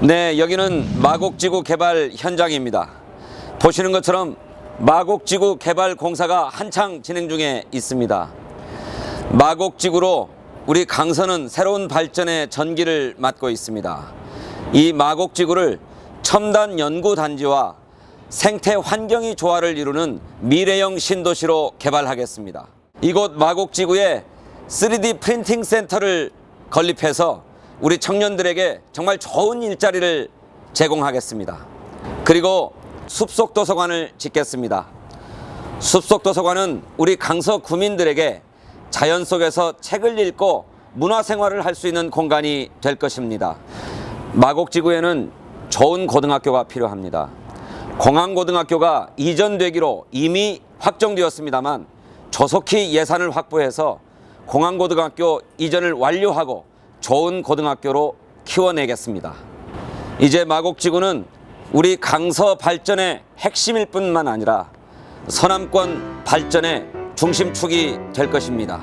네, 여기는 마곡지구 개발 현장입니다. 보시는 것처럼 마곡지구 개발 공사가 한창 진행 중에 있습니다. 마곡지구로 우리 강서는 새로운 발전의 전기를 맞고 있습니다. 이 마곡지구를 첨단 연구 단지와 생태 환경이 조화를 이루는 미래형 신도시로 개발하겠습니다. 이곳 마곡지구에 3D 프린팅 센터를 건립해서 우리 청년들에게 정말 좋은 일자리를 제공하겠습니다. 그리고 숲속 도서관을 짓겠습니다. 숲속 도서관은 우리 강서 구민들에게 자연 속에서 책을 읽고 문화 생활을 할 수 있는 공간이 될 것입니다. 마곡지구에는 좋은 고등학교가 필요합니다. 공항고등학교가 이전되기로 이미 확정되었습니다만 조속히 예산을 확보해서 공항고등학교 이전을 완료하고 좋은 고등학교로 키워내겠습니다. 이제 마곡지구는 우리 강서 발전의 핵심일 뿐만 아니라 서남권 발전의 중심축이 될 것입니다.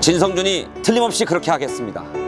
진성준이 틀림없이 그렇게 하겠습니다.